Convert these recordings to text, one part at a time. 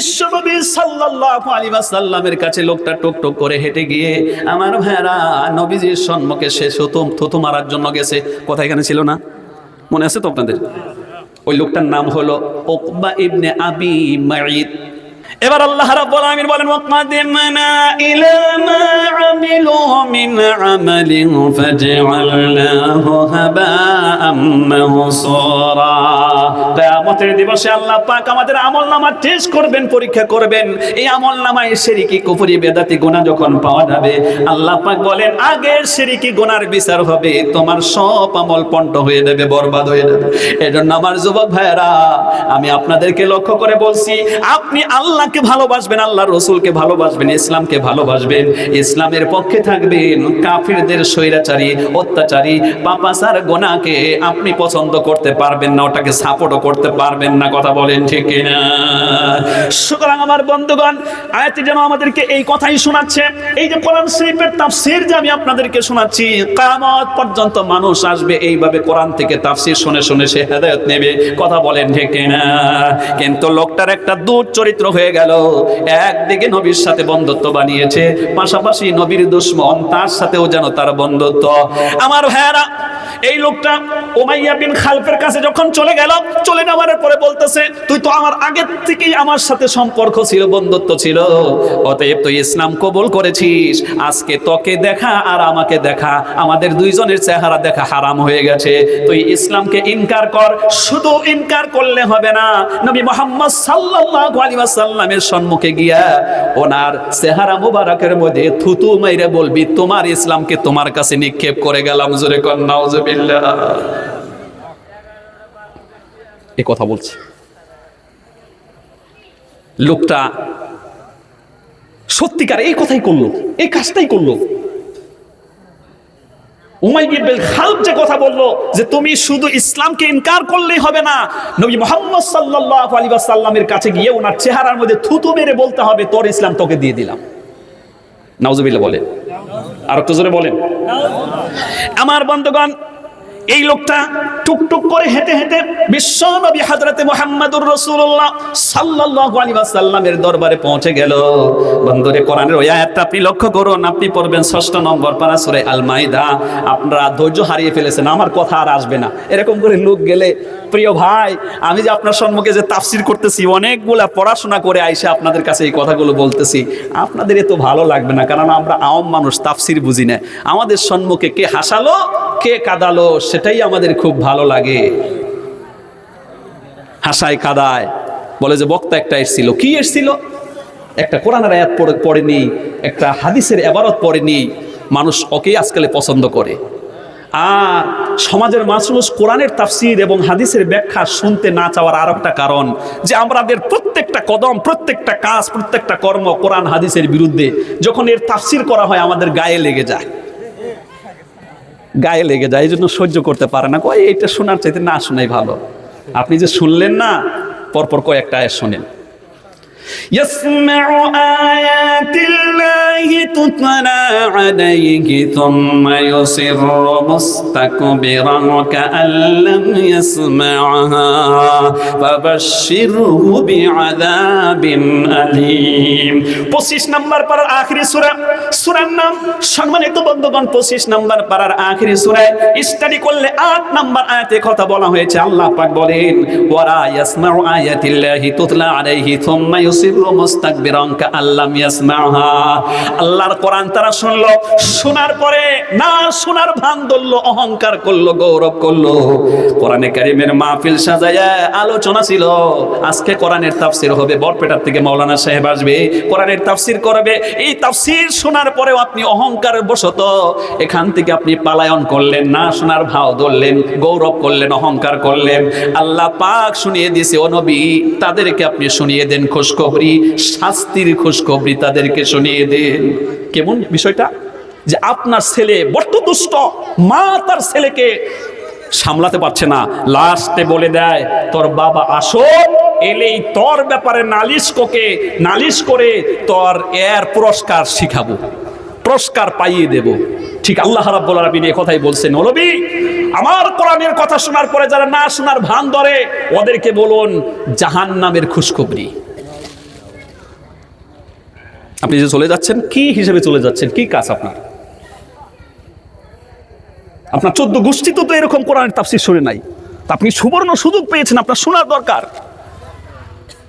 বিশ্বনবী সাল্লাল্লাহু আলাইহি ওয়াসাল্লামের কাছে লোকটা টক টক করে হেঁটে গিয়ে, আমার ভাইরা নবীজির সম্মুখে সে থুতু থুতু মারার জন্য গেছে। কথা এখানে ছিল না? মনে আছে তো আপনাদের? ওই লোকটার নাম হলো ওকবা ইবনে আবি মাইদ এবার আল্লাহ রাব্বুল আলামিন বলেন ওয়াকাদিমনা ইলা মা আমিলু মিন আমালিন ফাজআলনাহু হাবাআম মানসুরা কিয়ামতের দিবসে আল্লাহ পাক আমাদের আমলনামা টেস্ট করবেন, পরীক্ষা করবেন। এই আমলনামায় শিরকি কুফরি, বেদাতি, গুনাহ যখন পাওয়া যাবে, আল্লাহ পাক বলেন আগের শিরকি গুনার বিচার হবে, তোমার সব আমল পণ্ড হয়ে যাবে, বরবাদ হয়ে যাবে। এজন্য আমার যুবক ভাইয়েরা, আমি আপনাদেরকে লক্ষ্য করে বলছি, আপনি আল্লাহকে ভালোবাসবেন আল্লাহ রসুলকে ভালোবাসবেন, ইসলামকে ভালোবাসবেন। ইসলামের পক্ষে থাকবেন, কাফিরদের স্বৈরাচারী, অত্যাচারী পাপাসার গোনাকে আপনি পছন্দ করতে পারবেন না, ওটাকে সাপোর্টও করতে পারবেন না, কথা বলেন ঠিক কিনা? সুতরাং আমার বন্ধুগণ আয়াতটি যেন আমাদেরকে এই কথাই শোনাচ্ছে, এই যে কোরআন শরীফের তাফসীর যে আমি আপনাদেরকে শোনাচ্ছি, কিয়ামত পর্যন্ত মানুষ আসবে, এইভাবে কোরআন থেকে তাফসীর শুনে শুনে সে হেদায়েত নেবে, কথা বলেন ঠিক কিনা? কিন্তু লোকটার একটা দূর চরিত্র হয়ে গেল একদিকে নবীর সাথে বন্ধুত্ব বানিয়েছে, পাশাপাশি নবীর দুশ্মন তার সাথেও যেন তার বন্ধুত্ব। আমার ভাইয়ারা এই লোকটা ওমাইয়া বিন খালফের কাছে যখন চলে গেল, চলে যাওয়ার পরে বলতেছে, তুই তো আমার আগের থেকেই আমার সাথে সম্পর্ক ছিল, বন্ধুত্ব ছিল। অতএব তুই ইসলাম কবুল করেছিস। আজকে তোকে দেখা আর আমাকে দেখা। আমাদের দুইজনের চেহারা দেখা হারাম হয়ে গেছে। তুই ইসলামকে ইনকার কর। শুধু ইনকার করলে হবে না। নবী মোহাম্মদ সাল্লাল্লাহু আলাইহি ওয়াসাল্লামের সম্মুখে গিয়া ওনার চেহারা মুবারকের মধ্যে থুতু মাইরে বলবি, তোমার ইসলামকে তোমার কাছে নিক্ষেপ করে গেলাম, জোরে কর এ কথা বলছে। লোকটা সত্যিকার এই কথাই করল, এই কাজটাই করল। ইসলামকে ইনকার করলেই হবে না ওয়াসাল্লামের কাছে গিয়ে ওনার চেহারার মধ্যে থুতু মেরে বলতে হবে, তোর ইসলাম তোকে দিয়ে দিলাম। বলেন। আর বলেন। আমার বন্ধুগণ এই লোকটা টুকটুক করে হেঁটে হেঁটে বিশ্ব নবী হযরতে মুহাম্মদুর রাসূলুল্লাহ সাল্লাল্লাহু আলাইহি ওয়াসাল্লামের দরবারে পৌঁছে গেল। বন্ধুরে, কোরআনের ওই আয়াতটা আপনি লক্ষ্য করুন, আপনি পড়বেন ষষ্ঠ নম্বর পারা সূরা আল মাইদা আপনারা ধৈর্য হারিয়ে ফেলেছেন, আমার কথা আর আসবে না। এরকম করে লোক গেলে, প্রিয় ভাই, আমি যে আপনার সম্মুখে যে তাফসির করতেছি, অনেকগুলা পড়াশোনা করে আইসে আপনাদের কাছে এই কথাগুলো বলতেছি, আপনাদের এত ভালো লাগবে না, কারণ আমরা আওয়াম মানুষ, তাফসির বুঝি না। আমাদের সম্মুখে কে হাসালো, কে কাদালো সেটাই আমাদের খুব ভালো লাগে। হাসায় কাদায়। বলে যে, বক্তা একটা এসছিল। কি এসছিল? একটা কোরআনের আয়াত পড়ে পড়েনি, একটা হাদিসের এবারত পড়েনি। মানুষ ওকেই আজকালে পছন্দ করে। আর সমাজের মানুষ কোরআনের তাফসির এবং হাদিসের ব্যাখ্যা শুনতে না চাওয়ার আর একটা কারণ, যে আমাদের প্রত্যেকটা কদম, প্রত্যেকটা কাজ, প্রত্যেকটা কর্ম কোরআন, হাদিসের বিরুদ্ধে যখন এর তাফসির করা হয়, আমাদের গায়ে লেগে যায়। গায়ে লেগে যায় এই জন্য সহ্য করতে পারে না। কয়, এইটা শোনার চাইতে না শোনাই ভালো। আপনি যে শুনলেন না, পরপর কয়েকটা আয় শোনেন। يسمع آيات الله تتلى عليه ثم يصر مستكبرا كأن لم يسمعها فبشره بعذاب أليم পঁচিশ নাম্বার পারার আখরি সুরা সুরার নাম সম্মানিত বন্ধুগণ পঁচিশ নাম্বার পারার আখরি সুরায় স্টাডি করলে আট নাম্বার আয়াতে কথা বলা হয়েছে আল্লাহ পাক বলেন ওয়ারা ইয়াসমাউ আয়াতিল্লাহি তুতলা আলাইহি থুম্মা কোরআন তারা শুনলো, শোনার পরে না শোনার ভান ধরলো, অহংকার করল, গৌরব করল। কোরআনে কারিমের মাহফিল সাজায়া আলোচনা ছিল, আজকে কোরআনের তাফসির হবে, বরপেটার থেকে মাওলানা সাহেব আসবে, কোরআনের তাফসির করবে। এই তাফসির শোনার পরেও আপনি অহংকার বশত এখান থেকে আপনি পালায়ন করলেন, না শোনার ভাও ধরলেন, গৌরব করলেন, অহংকার করলেন। আল্লাহ পাক শুনিয়ে দিয়েছে, ও নবী, তাদেরকে আপনি শুনিয়ে দেন খুশখবরি, শাস্তির খুশখবরি তাদেরকে শুনিয়ে দেন। কেমন বিষয়টা? যে আপনার ছেলে বড্ড দুষ্ট, মা তার ছেলেকে সামলাতে পারছে না। লাস্টে বলে দেয়, তোর বাবা আসো এলেই তোর ব্যাপারে নালিশ কোকে, নালিশ করে তোর এর পুরস্কার শিখাবো, পুরস্কার পাইয়ে দেব। ঠিক আল্লাহ রাব্বুল আলামিন এই কথাই বলছেন। নবী, আমার কোরআনের কথা শোনার পরে যারা না শোনার ভান ধরে, ওদেরকে বলুন, জাহান্নামের খুশখবরি। আপনি যে চলে যাচ্ছেন, কি হিসেবে চলে যাচ্ছেন? কি কাজ আপনার? আপনার চোদ্দ গোষ্ঠী তো এরকম কোরআনের তাফসির শুনে নাই। তা আপনি সুবর্ণ সুযোগ পেয়েছেন, আপনার শোনার দরকার।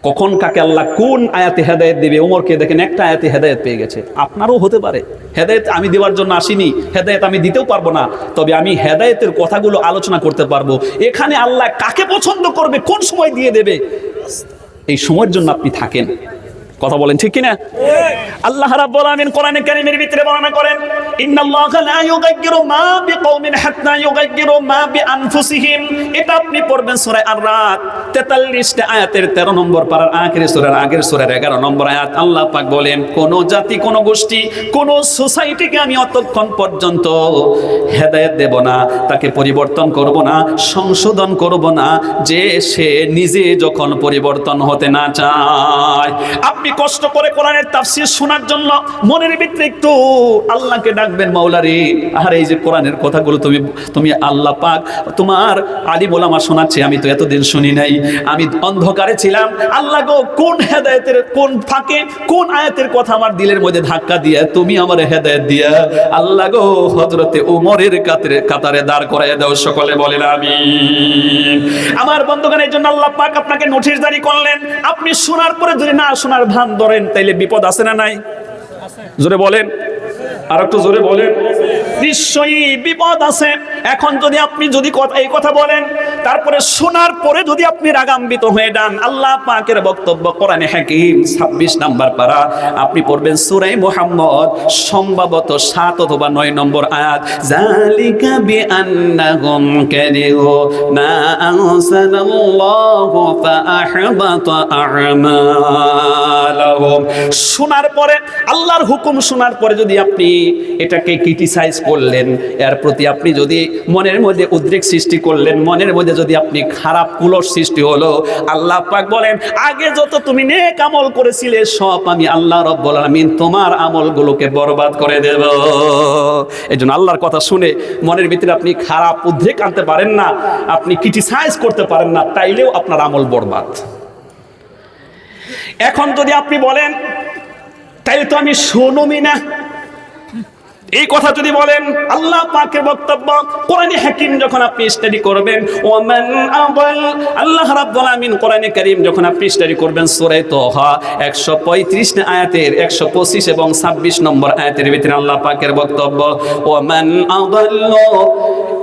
কখন কাকে আল্লাহ কোন আয়াতে হেদায়েত দেবে? ওমরকে দেখেন একটা আয়াতে হেদায়েত পেয়ে গেছে। আপনারও হতে পারে। হেদায়েত আমি দেওয়ার জন্য আসিনি, হেদায়েত আমি দিতেও পারব না। তবে আমি হেদায়েতের কথাগুলো আলোচনা করতে পারব। এখানে আল্লাহ কাকে পছন্দ করবে, কোন সময় দিয়ে দেবে? এই সময়ের জন্য আপনি থাকেন। কথা বলেন, ঠিক কিনা? আল্লাহ রাব্বুল আমিন কোরআনে কারীমের ভিতরে বর্ণনা করেন, ইন্নাল্লাহা লা ইউগাইয়িরু মা বিকওমিন হাত্তা ইউগাইয়িরু মা বিআনফুসিহিম। এটা আপনি পড়বেন সূরা আর-রাদ 43 টা আয়াতের 13 নম্বর পারার আখেরি সূরার আগের সূরার 11 নম্বর আয়াত আল্লাহ পাক বলেন, কোন জাতি, কোন গোষ্ঠী, কোন সোসাইটিকে আমি অতক্ষণ পর্যন্ত হেদায়েত দেব না, তাকে পরিবর্তন করব না, সংশোধন করব না, যে সে নিজে যখন পরিবর্তন হতে না চায়। আপনি কষ্ট করে কোরআনের তাফসীর শোনার জন্য মনের ভিতরে একটু আল্লাহকে ডাকবেন, মাওলারে। আর এই যে কোরআনের কথাগুলো তুমি তুমি আল্লাহ পাক, তোমার আলিম ওলামা শোনাচ্ছে, আমি তো এতদিন শুনি নাই। আমি অন্ধকারে ছিলাম। আল্লাহ গো, কোন হেদায়েতের, কোন ফাঁকে, কোন আয়াতের কথা আমার দিলের মধ্যে ধাক্কা দিয়া, তুমি আমার হেদায়েত দিয়া। আল্লাহ গো, হযরতে ওমরের কাতারে কাতারে দাঁড় করায় দাও, সকলে বলেন আমি আমার বন্ধুগণ, এই জন্য আল্লাহ পাক আপনাকে নোটিশ জারি করলেন। আপনি শোনার পরে যদি না শোনার ভান ধরেন, তাইলে বিপদ আছে না নাই? জোরে বলেন। আর একটু জোরে বলেন। নিশ্চয়ই বিপদ আছে। এখন যদি আপনি যদি কথা এই কথা বলেন তারপরে শোনার পরে যদি আপনি রাগাম্বিত হয়ে যান, আল্লাহ পাকের বক্তব্য কোরআনে হাকিম 26 নাম্বার পারা। আপনি পড়বেন সূরা মুহাম্মদ, সম্ভবত সাত অথবা নয় নম্বর আয়াত জালিকা বিআন্নাহুম কারিহু মা আনসালাল্লাহু ফাআহবাতা আ'মালাহুম। শোনার পরে আল্লাহর হুকুম শোনার পরে যদি আপনি এটাকে ক্রিটিসাইজ করলেন, এর প্রতি আপনি যদি মনের মধ্যে উদ্রেক সৃষ্টি করলেন, মনের মধ্যে যদি আপনি খারাপ কুলস সৃষ্টি হলো, আল্লাহ পাক বলেন, আগে যত তুমি নেক আমল করেছিলে, সব আমি আল্লাহ রব্বুল আলামিন তোমার আমলগুলোকে বরবাদ করে দেব। এই জন্য আল্লাহর কথা শুনে মনের ভিতরে আপনি খারাপ উদ্রেক আনতে পারেন না, আপনি ক্রিটিসাইজ করতে পারেন না, তাইলেও আপনার আমল বরবাদ। এখন যদি আপনি বলেন তাইলে তো আমি শুনুমি না? এই কথা যদি বলেন, আল্লাহ পাকের বক্তব্য কোরআনে হাকিম যখন আপনি স্টাডি করবেন ওমান আবাল, আল্লাহ রাব্বুল আমিন কোরআনে কারীম যখন আপনি স্টাডি করবেন, সূরা তোহা 135 না আয়াতের 125 এবং 26 নম্বর আয়াতের ভিতরে আল্লাহ পাকের বক্তব্য ওমান আদাল্লু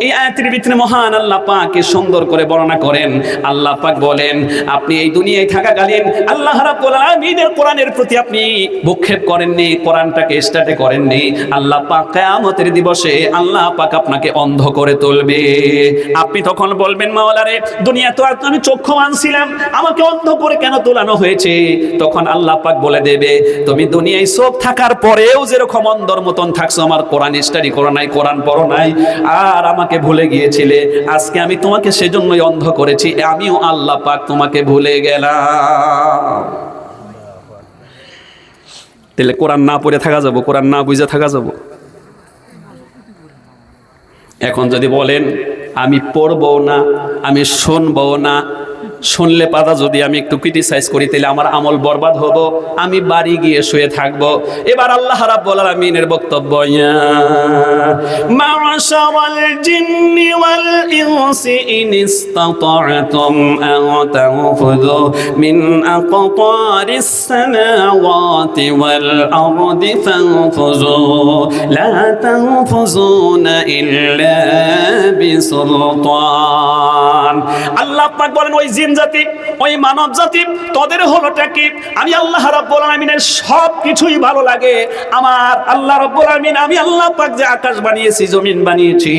এই আয়াতের ভিতরে মহান আল্লাহ পাক কি সুন্দর করে বর্ণনা করেন। আল্লাহ পাক বলেন, আপনি এই দুনিয়ায় থাকাকালীন আল্লাহ রাব্বুল আমিনের কোরআনের প্রতি আপনি ভূক্ষেপ করেননি, কোরআনটাকে স্টার্টে করেননি। আল্লাহ কিয়ামতের দিবসে আল্লাহ পাক আপনাকে অন্ধ করে তুলবে। আপনি তখন বলবেন, মাওলারে, দুনিয়া তো আমি চক্ষু মানছিলাম, আমাকে অন্ধ করে কেন তোলানো হয়েছে? তখন আল্লাহ পাক বলে দেবে, তুমি দুনিয়ায় চোখ থাকার পরেও যেরকম অন্ধর মতন থাকছো, আমার কোরআন স্টাডি করো নাই, কোরআন পড়ো নাই, আর আমাকে ভুলে গিয়েছিলে, আজকে আমি তোমাকে সেজন্যই অন্ধ করেছি, আমিও আল্লাহ পাক তোমাকে ভুলে গেলাম। তাহলে কোরআন না পড়ে থাকা যাব, কোরআন না বুঝে থাকা যাব। এখন যদি বলেন আমি পড়বও না আমি শুনবও না শুনলে পাতা যদি আমি একটু ক্রিটিসাইজ করি, তাহলে আমার আমল বরবাদ হব। আমি বাড়ি গিয়ে শুয়ে থাকব। এবার আল্লাহ রাব্বুল আলামিনের বক্তব্য মা'শারাল জিন্নি ওয়াল ইনসি মিন আকতারিস সামাওয়াতি ওয়াল আরদি ফানফুযু। লা তানফুযুনা ইল্লা বিসুলতান। আল্লাহ পাক বলেন, ওই জিন জাতি, ওই মানব জাতি, তোদের হলোটা কি? আমি আল্লাহ রাব্বুল আলামিনের সব কিছুই ভালো লাগে। আমার আল্লাহ রাব্বুল আলামিন, আমি আল্লাহ পাক যে আকাশ বানিয়েছি, জমিন বানিয়েছি,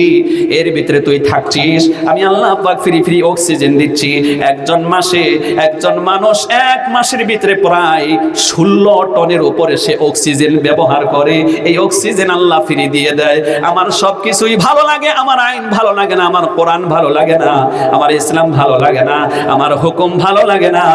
এর ভিতরে তুই থাকছিস। আমি আল্লাহ পাক ফ্রি ফ্রি অক্সিজেন দিচ্ছি। একজন মাসে, একজন মানুষ এক মাসের ভিতরে প্রায় ষোলো টনের উপরে সে অক্সিজেন ব্যবহার করে। এই অক্সিজেন আল্লাহ ফ্রি দিয়ে দেয়। আমার সব কিছুই ভালো লাগে, আমার আইন ভালো লাগে না, আমার কোরআন ভালো লাগে না, আমার ইসলাম ভালো লাগে না আমার হুকুম ভালো লাগে না।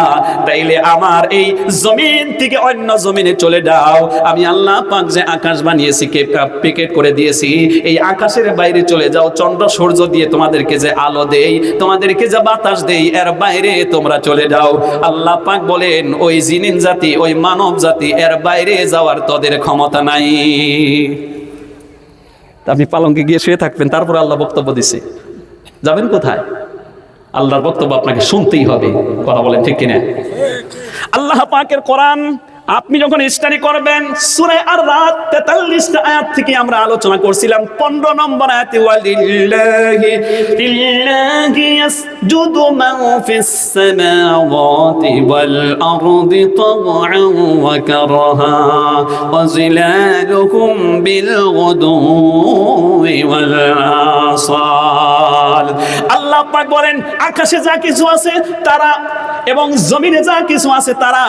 তাইলে আমার এই জমিন থেকে অন্য জমিনে চলে যাও। আমি আল্লাহ পাক যে আকাশ বানিয়েছি কে পিকেট করে দিয়েছি, এই আকাশের বাইরে চলে যাও। চন্দ্র সূর্য দিয়ে তোমাদেরকে যে আলো দেই, তোমাদেরকে যে বাতাস দেই, এর বাইরে তোমরা চলে যাও। আল্লাহ পাক বলেন, ওই জিনিন জাতি, ওই মানব জাতি, এর বাইরে যাওয়ার তোদের ক্ষমতা নাই। আপনি পালঙ্কে গিয়ে শুয়ে থাকবেন, তারপর আল্লাহ বক্তব্য দিছে। যাবেন কোথায়? আল্লাহর বক্তব্য আপনাকে শুনতেই হবে। কথা বলেন ঠিক কিনা? আল্লাহ পাকের কোরআন আপনি যখন স্টাডি করবেন, সূরা আর রাত 43 টা আয়াত থেকে আমরা আলোচনা করছিলাম। 15 নম্বর আয়াতে, ওয়ালিল্লাহি লিল্লাহি ইয়াসজুদু ফিস সামাওয়াতি ওয়াল আরদি ওয়া কারহা ওয়া জিলালুহুম বিল ওয়াল আসাল। আল্লাহ পাক বলেন, আকাশে যা কিছু আছে, তারা এবং জমিনে যা কিছু আছে, তারা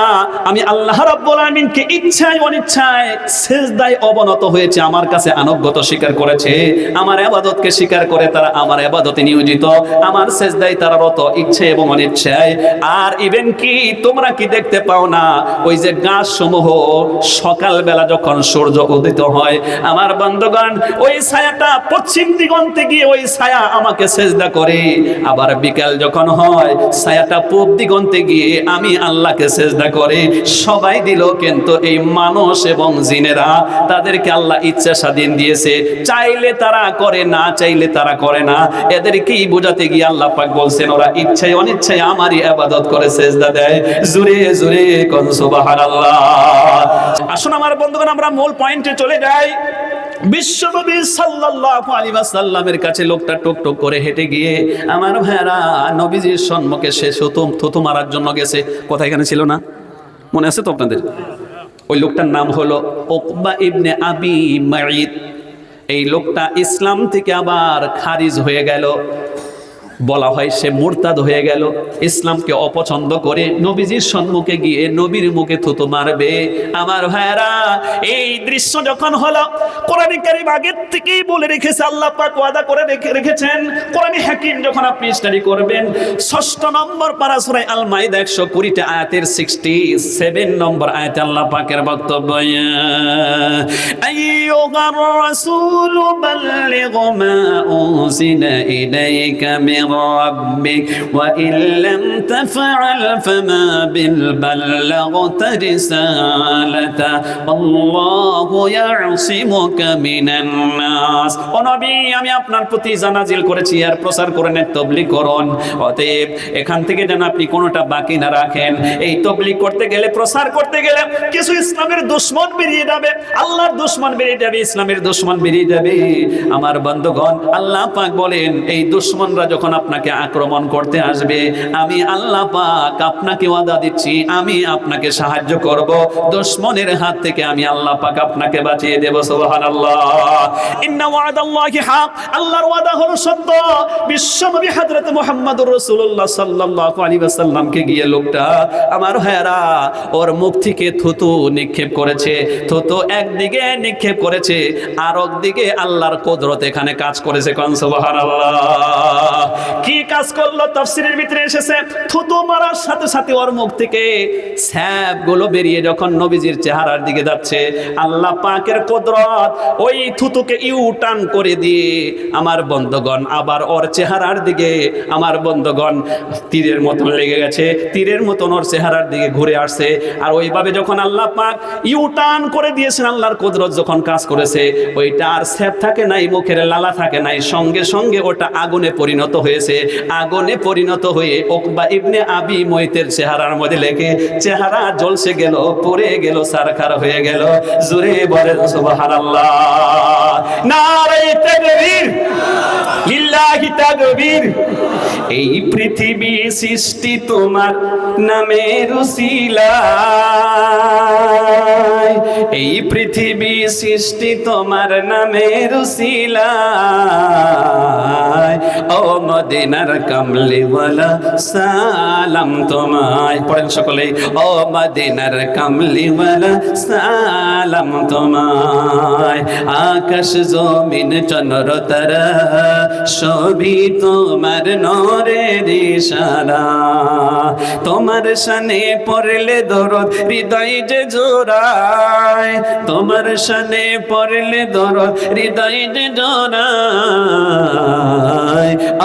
আমি আল্লাহ রাব্বুল আমিনকে ইচ্ছায় অনিচ্ছায় সেজদায় অবনত হয়েছে, আমার কাছে আনুগত্য স্বীকার করেছে, আমার আবাদতকে স্বীকার করে তারা আমার আবাদতে নিয়োজিত, আমার সেজদায় তারা রত ইচ্ছে এবং অনিচ্ছায়। আর ইভেন কি, তোমরা কি দেখতে পাও না, ওই যে গাছ সমূহ সকালবেলা যখন সূর্য উদিত হয়, আমার বন্ধুগণ, ওই ছায়াটা পশ্চিম দিগন্তে গিয়ে ওই ছায়া আমাকে সেজদা করে। আবার বিকাল যখন হয়, ছায়াটা পূব দিগন্তে গিয়ে আমি আল্লাহকে সেজদা করে, সবাই দিল, কিন্তু এই মানুষ এবং জিনেরা তাদেরকে আল্লাহ ইচ্ছা স্বাধীন দিয়েছে। চাইলে তারা করে, না চাইলে তারা করে না। এদেরকেই বোঝাতে গিয়ে আল্লাহ পাক বলছেন, ওরা ইচ্ছায় অনিচ্ছায় আমারই আবাদত করে সেজদা দেয়। জুরে জুরে কোন সুবহানাল্লাহ। আসুন আমার বন্ধুগণ, আমরা মূল পয়েন্টে চলে যাই। বিশ্বনবী সাল্লাল্লাহু আলাইহি ওয়াসাল্লামের কাছে লোকটা করে হেঁটে গিয়ে, আমার ভাইরা, নবীজির সম্মুখে সে থুতু মারার জন্য গেছে। কথা এখানে ছিল না? মনে আছে তো আপনাদের? ওই লোকটার নাম হলো ওকবা ইবনে আবি মাইদ এই লোকটা ইসলাম থেকে আবার খারিজ হয়ে গেল। বলা হয় সে মুরতাদ হয়ে গেল। ইসলামকে অপছন্দ করে নবীজির সম্মুখে গিয়ে নবীর মুখে থুতু মারবে। আমার ভাইরা এই দৃশ্য যখন হলো, কোরআনে কারিম আগের থেকেই বলে রেখেছে, আল্লাহ পাক ওয়াদা করে রেখে রেখেছেন। কোরআনে হাকিম যখন আপনি স্টাডি করবেন, ষষ্ঠ নম্বর পারা সূরা আল মাইদা 120 টা আয়াতের 67 নম্বর আয়াতে আল্লাহ পাকের বক্তব্য আইয়ুহার রাসূল বাল্লিগ মা উনজিলা ইলাইকা মিন ربك وإن لم تفعل فما بلغت رسالته والله يعصمك من الناس ও নবী আমি আপনার প্রতি জানাজিল করেছি আর প্রচার করে নেন তবলিগ করুন অতএব এখান থেকে যেন আপনি কোনোটা বাকি না রাখেন এই তবলিগ করতে গেলে প্রচার করতে গেলে কিছু ইসলামের দুশ্মন বেরিয়ে যাবে আল্লাহর দুশ্মন বেরিয়ে যাবে ইসলামের দুশ্মন বেরিয়ে যাবে আমার বন্ধুগণ আল্লাহ পাক বলেন এই দুশ্মনরা যখন আপনাকে আক্রমণ করতে আসবে। আমি আল্লাহ পাক আপনাকে ওয়াদা দিচ্ছি, আমি আপনাকে সাহায্য করব। দুশ্মনের হাত থেকে আমি আল্লাহ পাক আপনাকে বাঁচিয়ে দেব, সুবহানাল্লাহ। ইন্না ওয়াদাল্লাহি হক, আল্লাহর ওয়াদা হলো সত্য। বিশ্বনবী হযরত মুহাম্মদুর রাসূলুল্লাহ সাল্লাল্লাহু আলাইহি ওয়াসাল্লামকে গিয়ে লোকটা, আমার ভাইরা ওর মুখ থেকে থুতু নিক্ষেপ করেছে, থুতু একদিকে নিক্ষেপ করেছে আর একদিকে আল্লাহর কুদরত এখানে কাজ করেছে। কোন, সুবহানাল্লাহ। কি কাজ করল? তাফসিরের ভিতরে এসেছে, থুতু মারার সাথে সাথে ওর মুখ থেকে স্যাপগুলো বেরিয়ে যখন নবীজির চেহারার দিকে যাচ্ছে, আল্লাহ পাকের কুদরত ওই থুতুকে ইউ টান করে দিয়ে আমার বন্ধগণ, আবার ওর চেহারার দিকে আমার বন্ধগণ তীরের মতন লেগে গেছে, তীরের মতন ওর চেহারার দিকে ঘুরে আসছে। আর ওইভাবে যখন আল্লাহ পাক ইউ টান করে দিয়েছেন আল্লাহর কুদরত যখন কাজ করেছে, ওইটা আর স্যাপ থাকে নাই, মুখের লালা থাকে নাই, সঙ্গে সঙ্গে ওটা আগুনে পরিণত হয়েছে। আগুনে পরিণত হয়ে ওকবা ইবনে আবি মৈতের চেহারার মধ্যে লেখে, চেহারা জ্বলসে গেল, পড়ে গেল, সারখার হয়ে গেল। জুরে বলেন, সুবহানাল্লাহ। নারে তাকবীর। লিল্লাহি তাকবীর এই পৃথিবী সৃষ্টি তোমার নামের উসিলায় এই পৃথিবী সৃষ্টি তোমার নামের উসিলায় ও মদিনার কামলিওয়ালা, সালাম তোমায়। পড়েন সকলেই ও মদিনার কামলিওয়ালা, সালাম তোমায়। আকাশ, জমিন, চন্দ্র, তারা সবই তোমার নরের ইশারা। তোমার শানে পড়লে দরদ, হৃদয় যে জোড়ায়। তোমার শানে পড়লে দরদ, হৃদয় যে জোড়ায়।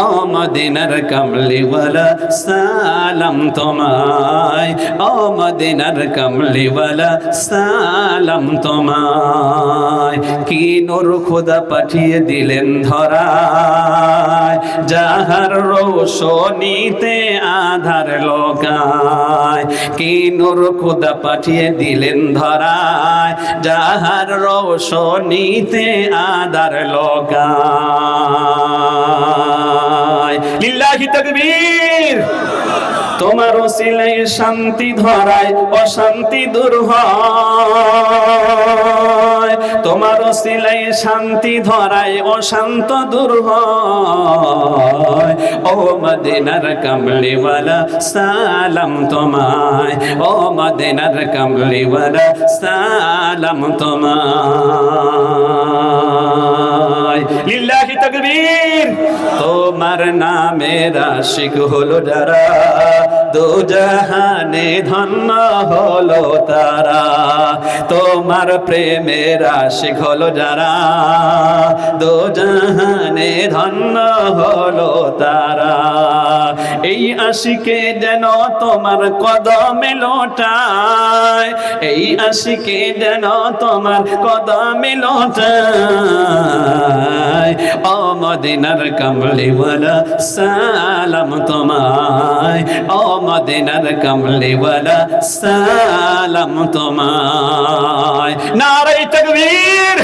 আমদিনার কামলিওয়ালা, সালাম তোমায়। আমদিনার কামলিওয়ালা, সালাম তোমায়। কি নূর খোদা পাঠিয়ে দিলেন ধরায় যাহার রোশনীতে আধার লোকায় কি নূর খোদা পাঠিয়ে দিলেন ধরায়, যাহার রোশনীতে আধার লোকায় লিল্লাহি তাকবীর। তোমার ওসিলাই শান্তি ধরায়, অশান্তি দূর হয়। তোমার ওসিলাই শান্তি ধরায়, অশান্ত দূর হয়। ও মদিনার কামলিওয়ালা, সালাম তোমায়। ও মদিনার কামলিওয়ালা, সালাম তোমায়। লিল্লাহি তাকবীর। তোমার নামের আশিক হলো যারা দু জাহানে ধন্য হলো তারা। তোমার প্রেমের আশিক হলো যারা। দু জাহানে ধন্য হলো তারা। এই আশিকে যেন তোমার কদমে লোটায়। এই আশিকে যেন তোমার কদমে লোটায়। ও মদিনার কামলিওয়ালা সালাম তোমায়। ও মদিনার কামলিওয়ালা সালাম তোমায়। নারাই তাকবীর।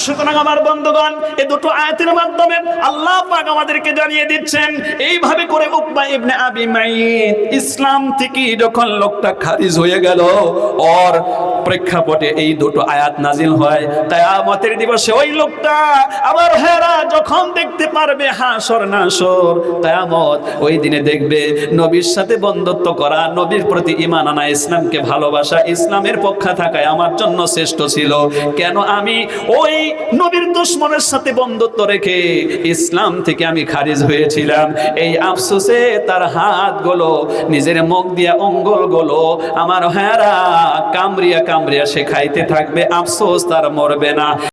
সুতরাং আমার বন্ধুগণ এই দুটো আয়াতের মাধ্যমে আল্লাহ পাক আমাদেরকে জানিয়ে দিচ্ছেন, এইভাবে করে উকবা ইবনে আবি মাইত ইসলাম থেকে যখন লোকটা খারিজ হয়ে গেল, ওর প্রেক্ষাপটে এই দুটো আয়াত নাজিল হয়। তাই আমতের দিবসে ওই লোকটা আবার হেরা যখন দেখতে পারবে হাসর নাসর তায়ামত ওই দিনে দেখবে নবীর সাথে বন্ধুত্ব করা, নবীর প্রতি ইমান আনা, ইসলামকে ভালোবাসা, ইসলামের পক্ষে থাকায় আমার জন্য শ্রেষ্ঠ ছিল। কেন আমি ওই নবীর দুশ্মনের সাথে বন্ধুত্ব রেখে ইসলাম থেকে আমি খারিজ হয়েছিলাম? এই আফসোসে তার হাত হাতগুলো, নিজের মুখ দিয়া অঙ্গলগুলো আমার হেরা কামড়িয়া কামড়িয়া সে খাইতে থাকবে। আফসোস তার মরবে না।